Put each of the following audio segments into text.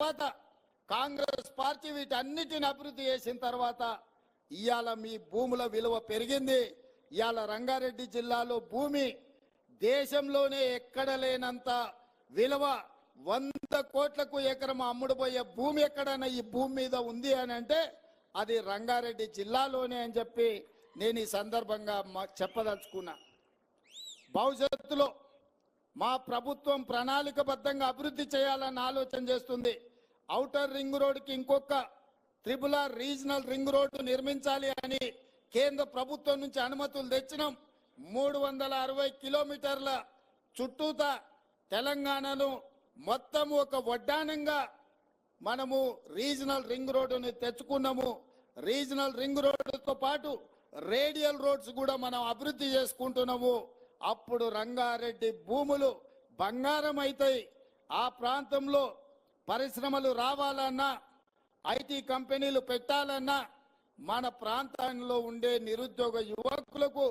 తర్వాత కాంగ్రెస్ పార్టీ వీటన్నిటిని అభివృద్ధి చేసిన తర్వాత ఇవాళ మీ భూముల విలువ పెరిగింది. ఇవాళ రంగారెడ్డి జిల్లాలో భూమి దేశంలోనే ఎక్కడ లేనంత విలువ వంద కోట్లకు ఎకరం అమ్ముడుపోయే భూమి ఎక్కడైనా ఈ భూమి మీద ఉంది అని అంటే అది రంగారెడ్డి జిల్లాలోనే అని చెప్పి నేను ఈ సందర్భంగా చెప్పదలుచుకున్నా. భవిష్యత్తులో మా ప్రభుత్వం ప్రణాళికబద్ధంగా అభివృద్ధి చేయాలని ఆలోచన చేస్తుంది. ఔటర్ రింగ్ రోడ్డుకి ఇంకొక త్రిపుల రీజనల్ రింగ్ రోడ్డు నిర్మించాలి అని కేంద్ర ప్రభుత్వం నుంచి అనుమతులు తెచ్చినాం. మూడు వందల అరవై కిలోమీటర్ల చుట్టూత తెలంగాణను మొత్తం ఒక వడ్డానంగా మనము రీజనల్ రింగ్ రోడ్డుని తెచ్చుకున్నాము. రీజనల్ రింగ్ రోడ్డుతో పాటు రేడియల్ రోడ్స్ కూడా మనం అభివృద్ధి చేసుకుంటున్నాము. అప్పుడు రంగారెడ్డి భూములు బంగారం అవుతాయి. ఆ ప్రాంతంలో పరిశ్రమలు రావాలన్నా ఐటీ కంపెనీలు పెట్టాలన్నా మన ప్రాంతంలో ఉండే నిరుద్యోగ యువకులకు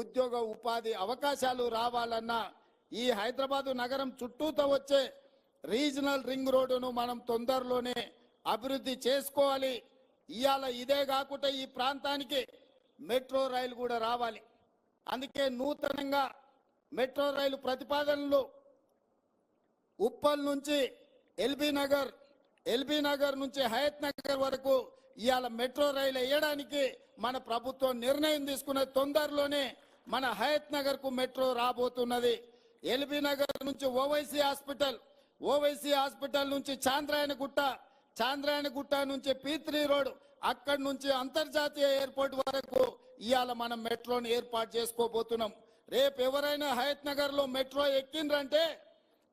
ఉద్యోగ ఉపాధి అవకాశాలు రావాలన్నా ఈ హైదరాబాదు నగరం చుట్టూతో వచ్చే రీజనల్ రింగ్ రోడ్డును మనం తొందరలోనే అభివృద్ధి చేసుకోవాలి. ఇవాళ ఇదే కాకుండా ఈ ప్రాంతానికి మెట్రో రైలు కూడా రావాలి. అందుకే నూతనంగా మెట్రో రైలు ప్రతిపాదనలు ఉప్పల్ నుంచి ఎల్బీ నగర్ ఎల్బీ నగర్ నుంచి హయత్ నగర్ వరకు ఇవాళ మెట్రో రైలు వేయడానికి మన ప్రభుత్వం నిర్ణయం తీసుకున్న తొందరలోనే మన హయత్ నగర్కు మెట్రో రాబోతున్నది. ఎల్బీ నగర్ నుంచి ఓవైసీ హాస్పిటల్ ఓవైసీ హాస్పిటల్ నుంచి చాంద్రాయణ గుట్ట చాంద్రాయణ గుట్ట నుంచి పీత్రి రోడ్ అక్కడి నుంచి అంతర్జాతీయ ఎయిర్పోర్ట్ వరకు ఇవాళ మనం మెట్రోని ఏర్పాటు చేసుకోబోతున్నాం. రేపు ఎవరైనా హయత్ నగర్లో మెట్రో ఎక్కిండ్రంటే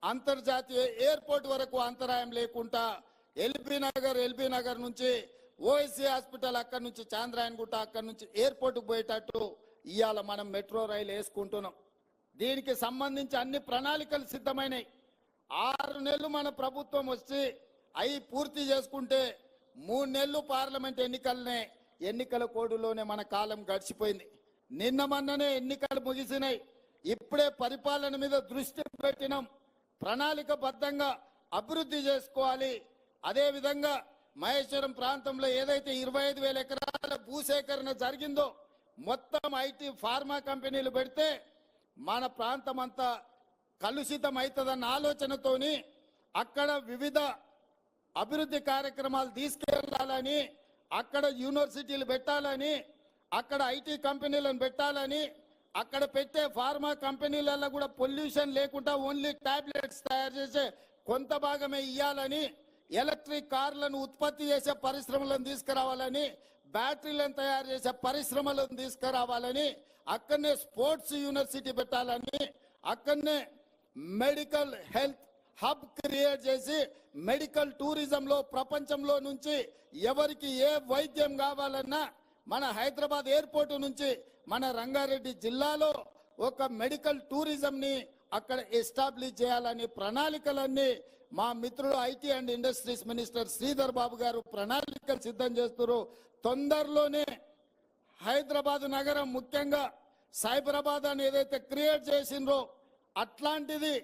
అంతర్జాతీయ ఎయిర్పోర్ట్ వరకు అంతరాయం లేకుండా ఎల్బీ నగర్ ఎల్బీ నగర్ నుంచి ఓఎస్సీ హాస్పిటల్ అక్కడి నుంచి చాంద్రాయణ గుట్ట అక్కడి నుంచి ఎయిర్పోర్ట్ పోయేటట్టు ఇవాళ మనం మెట్రో రైలు వేసుకుంటున్నాం. దీనికి సంబంధించి అన్ని ప్రణాళికలు సిద్ధమైనాయి. ఆరు నెలలు మన ప్రభుత్వం వచ్చి అయి పూర్తి చేసుకుంటే మూడు నెలలు పార్లమెంట్ ఎన్నికలనే ఎన్నికల కోడులోనే మన కాలం గడిచిపోయింది. నిన్న మొన్ననే ఎన్నికలు ముగిసినాయి. ఇప్పుడే పరిపాలన మీద దృష్టి పెట్టినాం. ప్రణాళికబద్ధంగా అభివృద్ధి చేసుకోవాలి. అదేవిధంగా మహేశ్వరం ప్రాంతంలో ఏదైతే ఇరవై ఐదు వేల ఎకరాల భూసేకరణ జరిగిందో మొత్తం ఐటీ ఫార్మా కంపెనీలు పెడితే మన ప్రాంతం అంతా కలుషితం అవుతుందన్న ఆలోచనతోని అక్కడ వివిధ అభివృద్ధి కార్యక్రమాలు తీసుకెళ్ళాలని అక్కడ యూనివర్సిటీలు పెట్టాలని అక్కడ ఐటీ కంపెనీలను పెట్టాలని అక్కడ పెట్టే ఫార్మా కంపెనీలలో కూడా పొల్యూషన్ లేకుండా ఓన్లీ టాబ్లెట్స్ తయారు చేసే కొంత భాగమే ఇవ్వాలని ఎలక్ట్రిక్ కార్లను ఉత్పత్తి చేసే పరిశ్రమలను తీసుకురావాలని బ్యాటరీలను తయారు చేసే పరిశ్రమలను తీసుకురావాలని అక్కడనే స్పోర్ట్స్ యూనివర్సిటీ పెట్టాలని అక్కడనే మెడికల్ హెల్త్ హబ్ క్రియేట్ చేసి మెడికల్ టూరిజంలో ప్రపంచంలో నుంచి ఎవరికి ఏ వైద్యం కావాలన్నా మన హైదరాబాద్ ఎయిర్పోర్ట్ నుంచి మన రంగారెడ్డి జిల్లాలో ఒక మెడికల్ టూరిజం ని అక్కడ ఎస్టాబ్లిష్ చేయాలని ప్రణాళికలన్నీ మా మిత్రుడు IT and industries minister Sridhar Babu garu ప్రణాళికలు సిద్ధం చేస్తున్నారు. తొందరలోనే హైదరాబాద్ నగరం ముఖ్యంగా సైబరాబాద్ అని ఏదైతే క్రియేట్ చేసిండ్రో అట్లాంటిది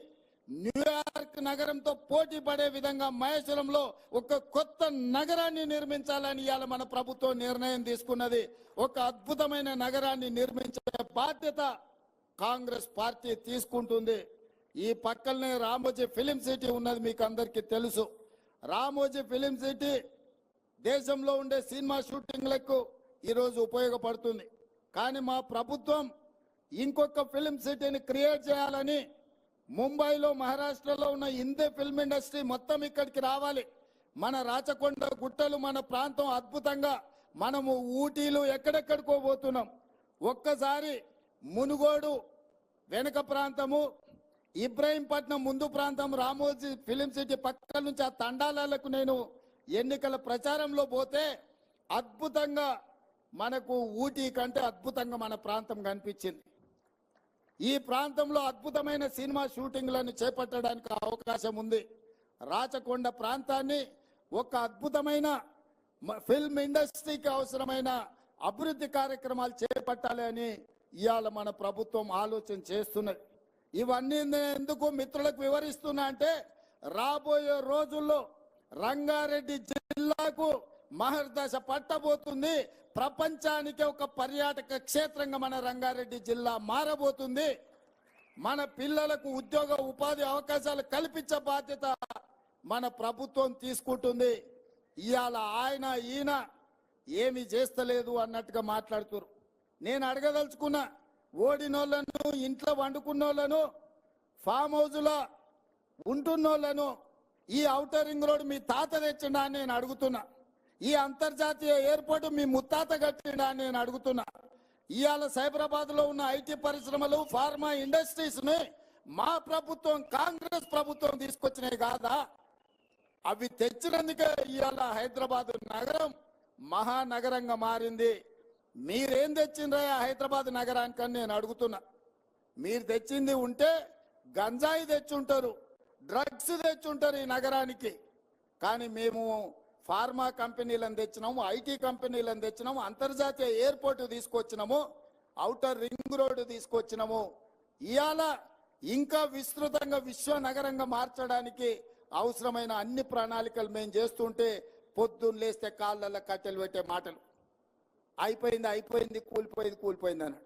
న్యూయార్క్ నగరంతో పోటీ పడే విధంగా మహేశ్వరంలో ఒక కొత్త నగరాన్ని నిర్మించాలని ఇవాళ మన ప్రభుత్వం నిర్ణయం తీసుకున్నది. ఒక అద్భుతమైన నగరాన్ని నిర్మించే బాధ్యత కాంగ్రెస్ పార్టీ తీసుకుంటుంది. ఈ పక్కనే రామోజీ ఫిలిం సిటీ ఉన్నది మీకు అందరికీ తెలుసు. రామోజీ ఫిలిం సిటీ దేశంలో ఉండే సినిమా షూటింగ్లకు ఈరోజు ఉపయోగపడుతుంది. కానీ మా ప్రభుత్వం ఇంకొక ఫిలిం సిటీని క్రియేట్ చేయాలని ముంబైలో మహారాష్ట్రలో ఉన్న హిందీ ఫిల్మ్ ఇండస్ట్రీ మొత్తం ఇక్కడికి రావాలి. మన రాచకొండ గుట్టలు మన ప్రాంతం అద్భుతంగా మనము ఊటీలు ఎక్కడెక్కడికో పోతున్నాం. ఒక్కసారి మునుగోడు వెనుక ప్రాంతము ఇబ్రాహీంపట్నం ముందు ప్రాంతం రామోజీ ఫిలిం సిటీ పక్కల నుంచి ఆ తండాలకు నేను ఎన్నికల ప్రచారంలో పోతే అద్భుతంగా మనకు ఊటీ కంటే అద్భుతంగా మన ప్రాంతం కనిపించింది. ఈ ప్రాంతంలో అద్భుతమైన సినిమా షూటింగ్లను చేపట్టడానికి అవకాశం ఉంది. రాచకొండ ప్రాంతాన్ని ఒక అద్భుతమైన ఫిల్మ్ ఇండస్ట్రీకి అవసరమైన అభివృద్ధి కార్యక్రమాలు చేపట్టాలి అని ఇవాళ మన ప్రభుత్వం ఆలోచన చేస్తున్నది. ఇవన్నీ నేను ఎందుకు మిత్రులకు వివరిస్తున్నా అంటే రాబోయే రోజుల్లో రంగారెడ్డి జిల్లాకు మహర్దశ పట్టబోతుంది. ప్రపంచానికి ఒక పర్యాటక క్షేత్రంగా మన రంగారెడ్డి జిల్లా మారబోతుంది. మన పిల్లలకు ఉద్యోగ ఉపాధి అవకాశాలు కల్పించే బాధ్యత మన ప్రభుత్వం తీసుకుంటుంది. ఇవాళ ఆయన ఈయన ఏమి చేస్తలేదు అన్నట్టుగా మాట్లాడుతురు. నేను అడగదలుచుకున్నా ఓడినోళ్ళను ఇంట్లో వండుకున్నోళ్ళను ఫామ్ హౌజ్లో ఉంటున్నోళ్ళను ఈ ఔటర్ రింగ్ రోడ్ మీ తాత తెచ్చిండా అని నేను అడుగుతున్నా. ఈ అంతర్జాతీయ ఎయిర్పోర్ట్ మీ ముత్తాత కట్టిండా అని నేను అడుగుతున్నా. ఇవాళ సైబరాబాద్లో ఉన్న ఐటీ పరిశ్రమలు ఫార్మా ఇండస్ట్రీస్ని మా ప్రభుత్వం కాంగ్రెస్ ప్రభుత్వం తీసుకొచ్చినాయి కాదా? అవి తెచ్చినందుకే ఇవాళ హైదరాబాద్ నగరం మహానగరంగా మారింది. మీరేం తెచ్చిండ్రా ఆ హైదరాబాద్ నగరానికని నేను అడుగుతున్నా. మీరు తెచ్చింది ఉంటే గంజాయి తెచ్చుంటారు డ్రగ్స్ తెచ్చుంటారు ఈ నగరానికి. కానీ మేము ఫార్మా కంపెనీలను తెచ్చినాము ఐటీ కంపెనీలను తెచ్చినాము అంతర్జాతీయ ఎయిర్పోర్ట్ తీసుకొచ్చినాము అవుటర్ రింగ్ రోడ్డు తీసుకొచ్చినాము. ఇవాళ ఇంకా విస్తృతంగా విశ్వ నగరంగా మార్చడానికి అవసరమైన అన్ని ప్రణాళికలు మేము చేస్తుంటే పొద్దున్న లేస్తే కాళ్ళల్లో కట్టెలు పెట్టే మాటలు. అయిపోయింది అయిపోయింది కూలిపోయింది కూలిపోయింది అన్నాడు.